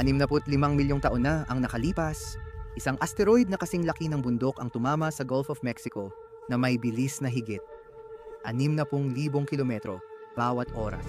65 milyong taon na ang nakalipas, isang asteroid na kasing laki ng bundok ang tumama sa Gulf of Mexico na may bilis na higit 60,000 kilometro bawat oras.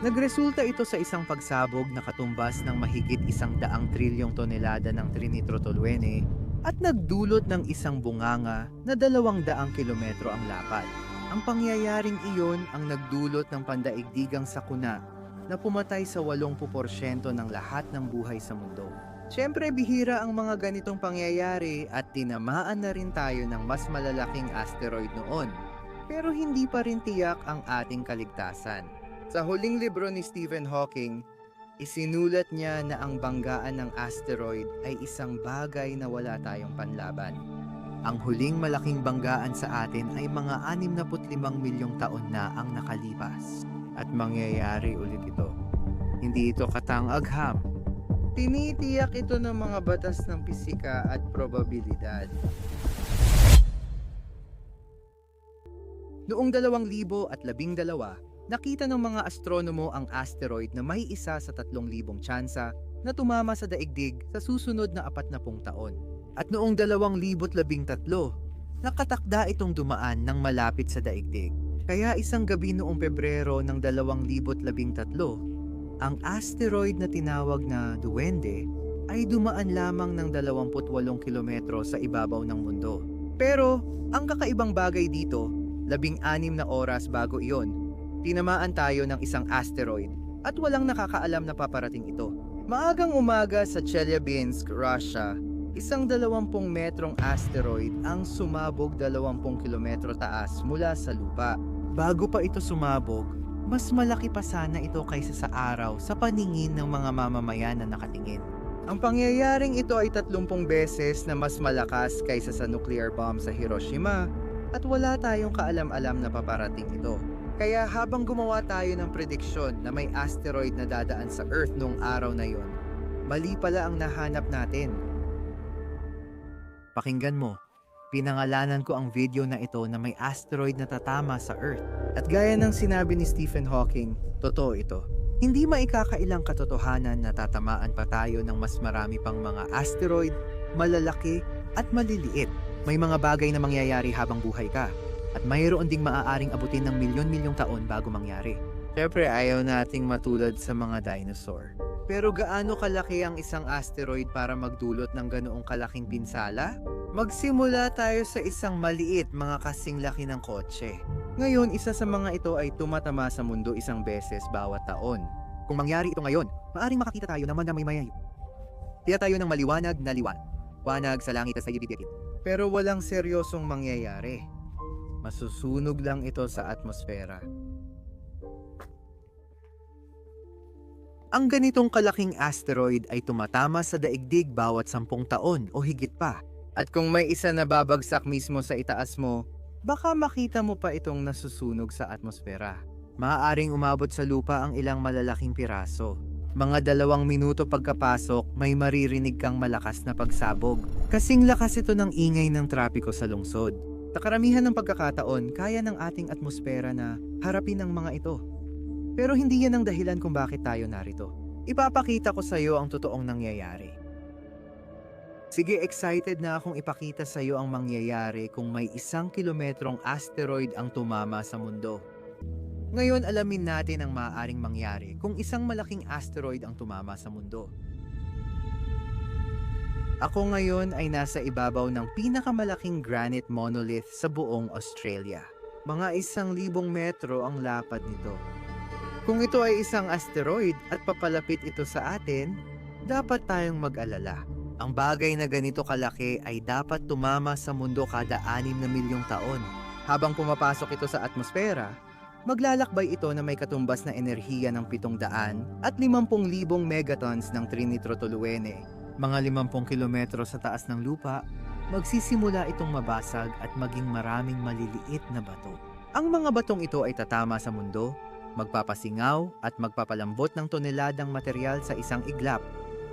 Nagresulta ito sa isang pagsabog na katumbas ng mahigit isang daang trilyong tonelada ng trinitrotoluene at nagdulot ng isang bunganga na dalawang daang kilometro ang lapad. Ang pangyayaring iyon ang nagdulot ng pandaigdigang sakuna na pumatay sa 80% ng lahat ng buhay sa mundo. Siyempre bihira ang mga ganitong pangyayari at tinamaan na rin tayo ng mas malalaking asteroid noon. Pero hindi pa rin tiyak ang ating kaligtasan. Sa huling libro ni Stephen Hawking, isinulat niya na ang banggaan ng asteroid ay isang bagay na wala tayong panlaban. Ang huling malaking banggaan sa atin ay mga 65 milyong taon na ang nakalipas. At mangyayari ulit ito. Hindi ito katang-agham. Tinitiyak ito ng mga batas ng pisika at probabilidad. Noong 2012, nakita ng mga astronomo ang asteroid na may isa sa 3,000 tsansa na tumama sa daigdig sa susunod na 40 taon. At noong 2013, nakatakda itong dumaan ng malapit sa daigdig. Kaya isang gabi noong Pebrero ng 2013, ang asteroid na tinawag na Duwende ay dumaan lamang ng 28 kilometro sa ibabaw ng mundo. Pero ang kakaibang bagay dito, labing anim na oras bago iyon, tinamaan tayo ng isang asteroid at walang nakakaalam na paparating ito. Maagang umaga sa Chelyabinsk, Russia, isang 20 metrong asteroid ang sumabog 20 kilometro taas mula sa lupa. Bago pa ito sumabog, mas malaki pa sana ito kaysa sa araw sa paningin ng mga mamamayan na nakatingin. Ang pangyayaring ito ay 30 beses na mas malakas kaysa sa nuclear bomb sa Hiroshima at wala tayong kaalam-alam na paparating ito. Kaya habang gumawa tayo ng prediksyon na may asteroid na dadaan sa Earth noong araw na yon, mali pala ang nahanap natin. Pakinggan mo, pinangalanan ko ang video na ito na may asteroid na tatama sa Earth. At gaya ng sinabi ni Stephen Hawking, totoo ito. Hindi maikakailang katotohanan na tatamaan pa tayo ng mas marami pang mga asteroid, malalaki at maliliit. May mga bagay na mangyayari habang buhay ka at mayroon ding maaaring abutin ng milyon-milyong taon bago mangyari. Siyempre, ayaw nating matulad sa mga dinosaur. Pero gaano kalaki ang isang asteroid para magdulot ng ganoong kalaking pinsala? Magsimula tayo sa isang maliit mga kasing laki ng kotse. Ngayon, isa sa mga ito ay tumatama sa mundo isang beses bawat taon. Kung mangyari ito ngayon, maaring makakita tayo naman na may mayayo. Tiya tayo ng maliwanag na liwan. Wanag sa langit at sa ibibigit. Pero walang seryosong mangyayari. Masusunog lang ito sa atmosfera. Ang ganitong kalaking asteroid ay tumatama sa daigdig bawat sampung taon o higit pa. At kung may isa na babagsak mismo sa itaas mo, baka makita mo pa itong nasusunog sa atmosfera. Maaaring umabot sa lupa ang ilang malalaking piraso. Mga dalawang minuto pagkapasok, may maririnig kang malakas na pagsabog. Kasing lakas ito ng ingay ng trapiko sa lungsod. Sa karamihan ng pagkakataon, kaya ng ating atmosfera na harapin ang mga ito. Pero hindi yan ang dahilan kung bakit tayo narito. Ipapakita ko sa iyo ang totoong nangyayari. Sige, excited na akong ipakita sa iyo ang mangyayari kung may isang kilometrong asteroid ang tumama sa mundo. Ngayon alamin natin ang maaaring mangyari kung isang malaking asteroid ang tumama sa mundo. Ako ngayon ay nasa ibabaw ng pinakamalaking granite monolith sa buong Australia. Mga isang libong metro ang lapad nito. Kung ito ay isang asteroid at papalapit ito sa atin, dapat tayong mag-alala. Ang bagay na ganito kalaki ay dapat tumama sa mundo kada anim na milyong taon. Habang pumapasok ito sa atmosfera, maglalakbay ito na may katumbas na enerhiya ng 700 at 50,000 megatons ng trinitrotoluene. Mga 50 kilometro sa taas ng lupa, magsisimula itong mabasag at maging maraming maliliit na bato. Ang mga batong ito ay tatama sa mundo, magpapasingaw at magpapalambot ng toneladang material sa isang iglap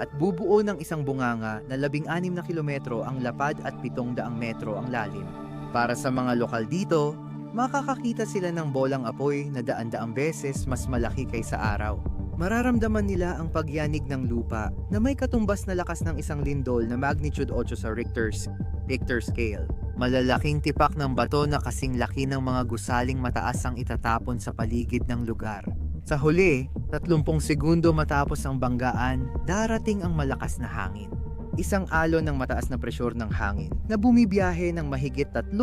at bubuo ng isang bunganga na 16 na kilometro ang lapad at 700 metro ang lalim. Para sa mga lokal dito, makakakita sila ng bolang apoy na daan-daang beses mas malaki kaysa araw. Mararamdaman nila ang pagyanig ng lupa na may katumbas na lakas ng isang lindol na magnitude 8 sa Richter's Richter scale. Malalaking tipak ng bato na kasing laki ng mga gusaling mataas ang itatapon sa paligid ng lugar. Sa huli, 30 segundo matapos ang banggaan, darating ang malakas na hangin. Isang alon ng mataas na presyur ng hangin na bumibiyahe ng mahigit 3,000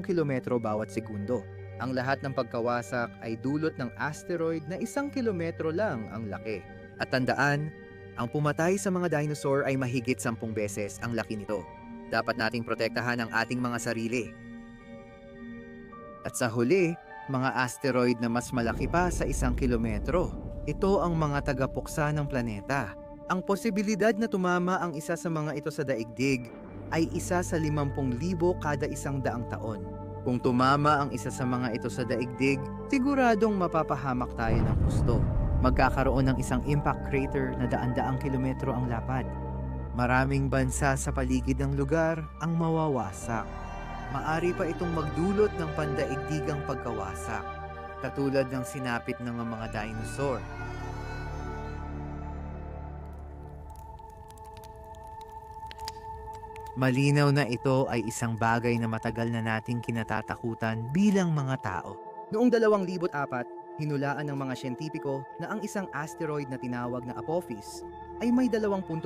kilometro bawat segundo. Ang lahat ng pagkawasak ay dulot ng asteroid na isang kilometro lang ang laki. At tandaan, ang pumatay sa mga dinosaur ay mahigit 10 beses ang laki nito. Dapat nating protektahan ang ating mga sarili. At sa huli, mga asteroid na mas malaki pa sa isang kilometro. Ito ang mga tagapuksa ng planeta. Ang posibilidad na tumama ang isa sa mga ito sa daigdig ay isa sa 50,000 kada isang daang taon. Kung tumama ang isa sa mga ito sa daigdig, siguradong mapapahamak tayo ng gusto. Magkakaroon ng isang impact crater na daan-daang kilometro ang lapad. Maraming bansa sa paligid ng lugar ang mawawasak. Maari pa itong magdulot ng pandaigdigang pagkawasak, katulad ng sinapit ng mga dinosaur. Malinaw na ito ay isang bagay na matagal na nating kinatatakutan bilang mga tao. Noong 2004, hinulaan ng mga siyentipiko na ang isang asteroid na tinawag na Apophis ay may 2.7%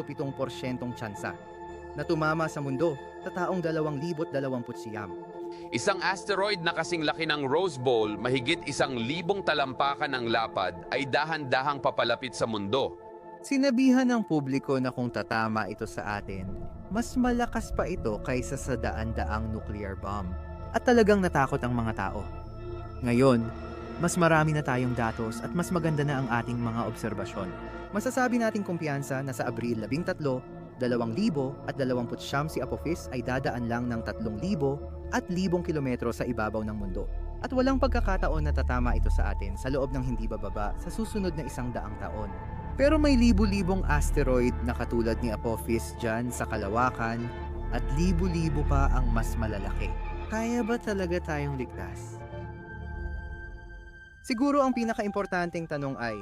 tsansa na tumama sa mundo sa taong 2020 siyam. Isang asteroid na kasing laki ng Rose Bowl, mahigit isang libong talampakan ng lapad, ay dahan-dahang papalapit sa mundo. Sinabihan ng publiko na kung tatama ito sa atin, mas malakas pa ito kaysa sa daan-daang nuclear bomb. At talagang natakot ang mga tao. Ngayon, mas marami na tayong datos at mas maganda na ang ating mga obserbasyon. Masasabi nating kumpiyansa na sa Abril 13, 2000 at 29 si Apophis ay dadaan lang ng 3,000 at 1,000 kilometro sa ibabaw ng mundo. At walang pagkakataon na tatama ito sa atin sa loob ng hindi bababa sa susunod na isang daang taon. Pero may libu-libong asteroid na katulad ni Apophis dyan sa kalawakan at libu-libo pa ang mas malalaki. Kaya ba talaga tayong ligtas? Siguro ang pinaka-importanting tanong ay,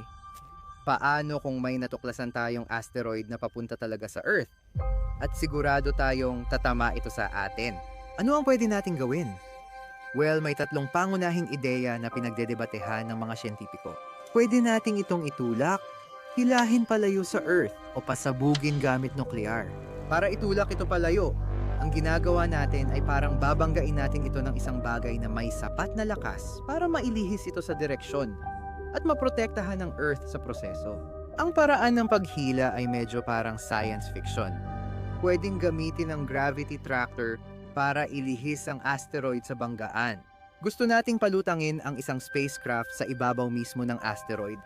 paano kung may natuklasan tayong asteroid na papunta talaga sa Earth? At sigurado tayong tatama ito sa atin. Ano ang pwede nating gawin? Well, may tatlong pangunahing ideya na pinagdedebatehan ng mga siyentipiko. Pwede nating itong itulak, hilahin palayo sa Earth o pasabugin gamit nuklear. Para itulak ito palayo, ang ginagawa natin ay parang babanggain natin ito ng isang bagay na may sapat na lakas para mailihis ito sa direksyon at maprotektahan ng Earth sa proseso. Ang paraan ng paghila ay medyo parang science fiction. Pwedeng gamitin ang gravity tractor para ilihis ang asteroid sa banggaan. Gusto nating palutangin ang isang spacecraft sa ibabaw mismo ng asteroid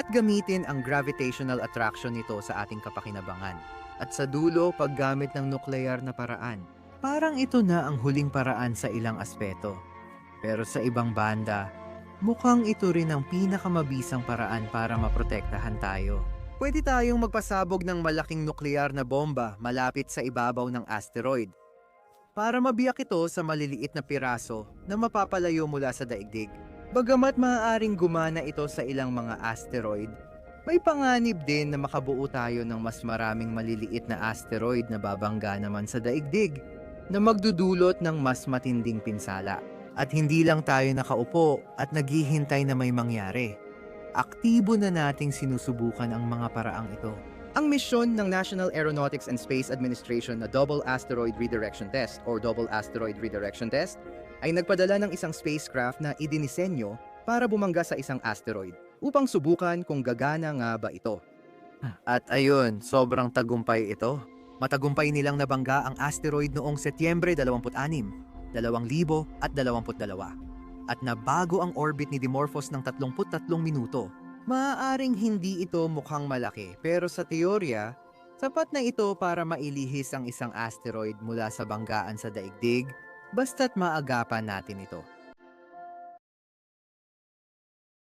at gamitin ang gravitational attraction nito sa ating kapakinabangan. At sa dulo, paggamit ng nuklear na paraan. Parang ito na ang huling paraan sa ilang aspeto. Pero sa ibang banda, mukhang ito rin ang pinakamabisang paraan para maprotektahan tayo. Pwede tayong magpasabog ng malaking nuklear na bomba malapit sa ibabaw ng asteroid para mabiyak ito sa maliliit na piraso na mapapalayo mula sa daigdig. Bagamat maaaring gumana ito sa ilang mga asteroid, may panganib din na makabuo tayo ng mas maraming maliliit na asteroid na babangga naman sa daigdig na magdudulot ng mas matinding pinsala. At hindi lang tayo nakaupo at naghihintay na may mangyari. Aktibo na nating sinusubukan ang mga paraang ito. Ang misyon ng National Aeronautics and Space Administration na Double Asteroid Redirection Test or Double Asteroid Redirection Test ay nagpadala ng isang spacecraft na idinisenyo para bumangga sa isang asteroid upang subukan kung gagana nga ba ito. At ayun, sobrang tagumpay ito. Matagumpay nilang nabangga ang asteroid noong Setyembre 26, 2022 at nabago ang orbit ni Dimorphos ng 33 minuto Maaaring hindi ito mukhang malaki pero sa teorya, sapat na ito para mailihis ang isang asteroid mula sa banggaan sa daigdig basta't maagapan natin ito.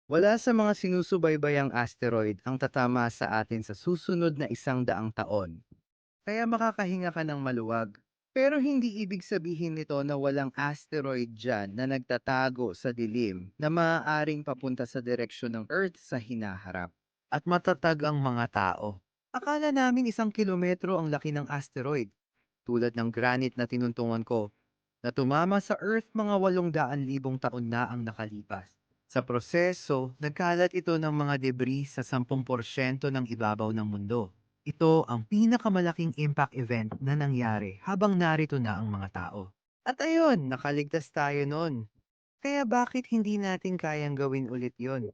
Wala sa mga sinusubaybayang asteroid ang tatama sa atin sa susunod na isang daang taon. Kaya makakahinga ka ng maluwag. Pero hindi ibig sabihin nito na walang asteroid dyan na nagtatago sa dilim na maaaring papunta sa direksyon ng Earth sa hinaharap. At matatag ang mga tao. Akala namin isang kilometro ang laki ng asteroid. Tulad ng granite na tinuntungan ko, na tumama sa Earth mga 800,000 taon na ang nakalipas. Sa proseso, nagkalat ito ng mga debris sa 10% ng ibabaw ng mundo. Ito ang pinakamalaking impact event na nangyari habang narito na ang mga tao. At ayun, nakaligtas tayo noon. Kaya bakit hindi natin kayang gawin ulit yon?